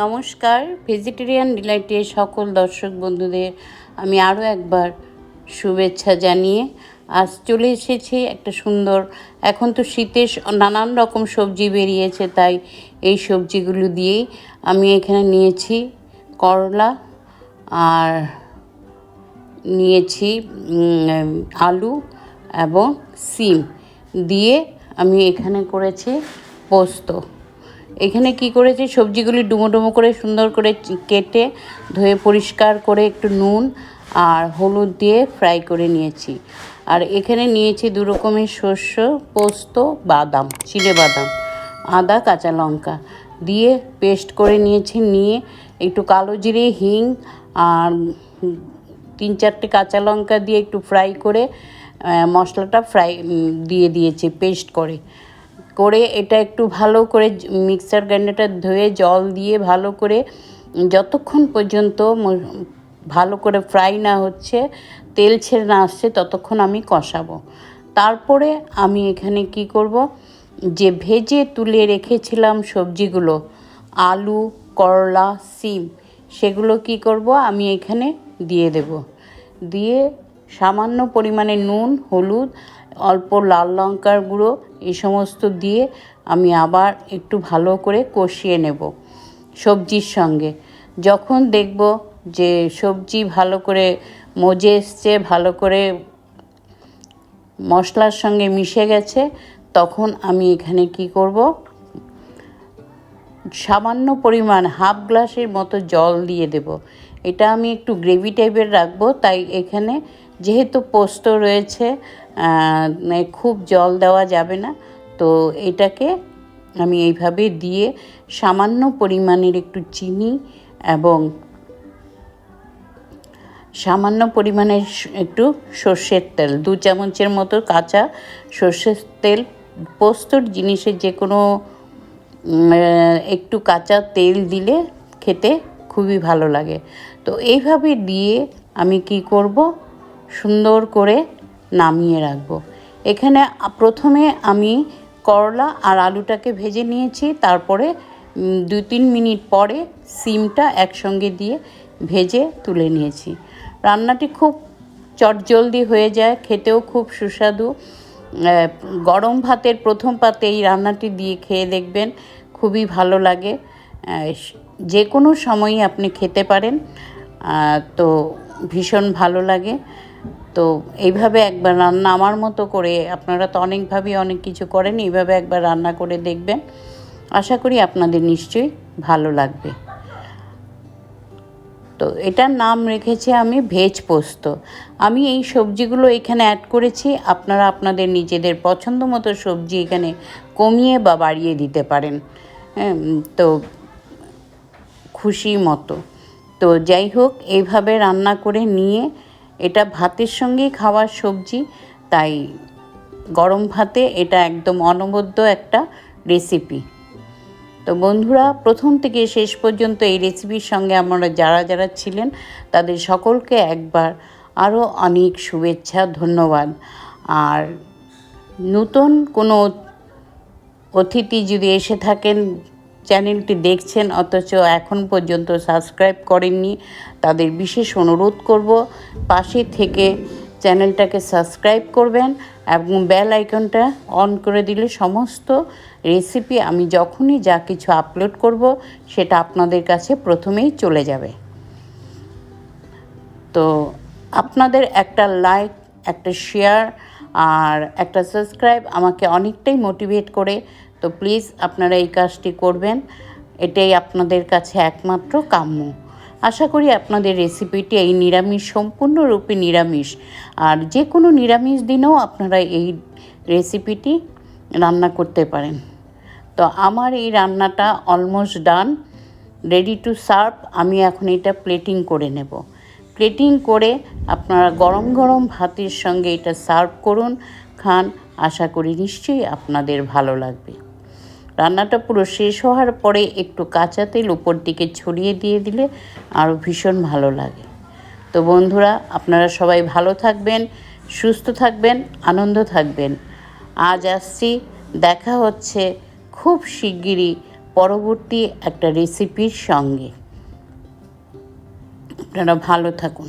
নমস্কার ভেজিটেরিয়ান ডিলাইটে সকল দর্শক বন্ধুদের আমি আরও একবার শুভেচ্ছা জানিয়ে আজ চলে এসেছি একটা সুন্দর, এখন তো শীতে নানান রকম সবজি বেরিয়েছে, তাই এই সবজিগুলো দিয়েই আমি এখানে নিয়েছি করলা আর নিয়েছি আলু এবং সিম দিয়ে আমি এখানে করেছি পোস্ত। এখানে কি করেছি? সবজিগুলি ডুমো ডুমো করে সুন্দর করে কেটে, ধুয়ে পরিষ্কার করে একটু নুন আর হলুদ দিয়ে ফ্রাই করে নিয়েছি। আর এখানে নিয়েছি দু রকমের শস্য, পোস্ত, বাদাম, চিড়ে বাদাম, আদা, কাঁচা লঙ্কা দিয়ে পেস্ট করে নিয়েছি। নিয়ে একটু কালো জিরে, হিং আর তিন চারটে কাঁচা লঙ্কা দিয়ে একটু ফ্রাই করে মশলাটা ফ্রাই দিয়ে দিয়েছি পেস্ট করে। করে এটা একটু ভালো করে মিক্সার গ্রাইন্ডারটা ধুয়ে জল দিয়ে ভালো করে যতক্ষণ পর্যন্ত ভালো করে ফ্রাই না হচ্ছে, তেল ছেড়ে না আসছে ততক্ষণ আমি কষাবো। তারপরে আমি এখানে কি করব? যে ভেজে তুলে রেখেছিলাম সবজিগুলো, আলু, করলা, সিম, সেগুলো কি করব? আমি এখানে দিয়ে দেব। দিয়ে সামান্য পরিমাণে নুন, হলুদ, অল্প লাল লঙ্কার গুঁড়ো, এই সমস্ত দিয়ে আমি আবার একটু ভালো করে কষিয়ে নেব সবজির সঙ্গে। যখন দেখব যে সবজি ভালো করে মজে এসছে, ভালো করে মশলার সঙ্গে মিশে গেছে, তখন আমি এখানে কি করব? সামান্য পরিমাণ হাফ গ্লাসের মতো জল দিয়ে দেব। এটা আমি একটু গ্রেভি টাইপের রাখব, তাই এখানে যেহেতু পোস্ত রয়েছে খুব জল দেওয়া যাবে না, তো এটাকে আমি এইভাবে দিয়ে সামান্য পরিমাণের একটু চিনি এবং সামান্য পরিমাণের একটু সর্ষের তেল, দু চামচের মতো কাঁচা সর্ষের তেল, পোস্তর জিনিসের যে কোনো একটু কাঁচা তেল দিলে খেতে খুবই ভালো লাগে। তো এইভাবে দিয়ে আমি কি করব? সুন্দর করে নামিয়ে রাখব। এখানে প্রথমে আমি করলা আর আলুটাকে ভেজে নিয়েছি, তারপরে দু তিন মিনিট পরে সিমটা একসঙ্গে দিয়ে ভেজে তুলে নিয়েছি। রান্নাটি খুব চটজলদি হয়ে যায়, খেতেও খুব সুস্বাদু। গরম ভাতের প্রথম পাতে এই রান্নাটি দিয়ে খেয়ে দেখবেন, খুবই ভালো লাগে। যে কোনো সময়ই আপনি খেতে পারেন তো ভীষণ ভালো লাগে। তো এইভাবে একবার রান্না আমার মতো করে, আপনারা তো অনেকভাবেই অনেক কিছু করেন, এইভাবে একবার রান্না করে দেখবেন। আশা করি আপনাদের নিশ্চয়ই ভালো লাগবে। তো এটার নাম রেখেছি আমি ভেজ পোস্ত। আমি এই সবজিগুলো এখানে অ্যাড করেছি, আপনারা আপনাদের নিজেদের পছন্দ মতো সবজি এখানে কমিয়ে বা বাড়িয়ে দিতে পারেন। হ্যাঁ তো খুশি মতো। তো যাই হোক, এইভাবে রান্না করে নিয়ে এটা ভাতের সঙ্গেই খাওয়ার সবজি, তাই গরম ভাতে এটা একদম অনবদ্য একটা রেসিপি তো বন্ধুরা, প্রথম থেকে শেষ পর্যন্ত এই রেসিপির সঙ্গে আমরা যারা যারা ছিলেন, তাদের সকলকে একবার আরও অনেক শুভেচ্ছা, ধন্যবাদ। আর নতুন কোনো অতিথি যদি এসে থাকেন চ্যানেলটি দেখছেন, অথচ এখন পর্যন্ত সাবস্ক্রাইব করেননি, তাদের বিশেষ অনুরোধ করব, পাশে থেকে চ্যানেলটাকে সাবস্ক্রাইব করবেন এবং বেল আইকনটা অন করে দিলে সমস্ত রেসিপি আমি যখনই যা কিছু আপলোড করব, সেটা আপনাদের কাছে প্রথমেই চলে যাবে। তো আপনাদের একটা লাইক, একটা শেয়ার আর একটা সাবস্ক্রাইব আমাকে অনেকটাই মোটিভেট করে তো প্লিজ আপনারা এই কাজটি করবেন। এটাই আপনাদের কাছে একমাত্র কাম্য। আশা করি আপনাদের রেসিপিটি এই নিরামিষ, সম্পূর্ণরূপে নিরামিষ। আর যে কোনো নিরামিষ দিনেও আপনারা এই রেসিপিটি রান্না করতে পারেন। তো আমার এই রান্নাটা almost done ready to serve আমি এখন এটা প্লেটিং করে নেব। প্লেটিং করে আপনারা গরম গরম ভাতের সঙ্গে এটা সার্ভ করুন, খান। আশা করি নিশ্চয়ই আপনাদের ভালো লাগবে। রান্নাটা পুরো শেষ হওয়ার পরে একটু কাঁচা তেল উপর দিকে ছড়িয়ে দিয়ে দিলে আরও ভীষণ ভালো লাগে। তো বন্ধুরা, আপনারা সবাই ভালো থাকবেন, সুস্থ থাকবেন, আনন্দ থাকবেন। আজ আসছি, দেখা হচ্ছে খুব শিগগিরই পরবর্তী একটা রেসিপির সঙ্গে। আপনারা ভালো থাকুন।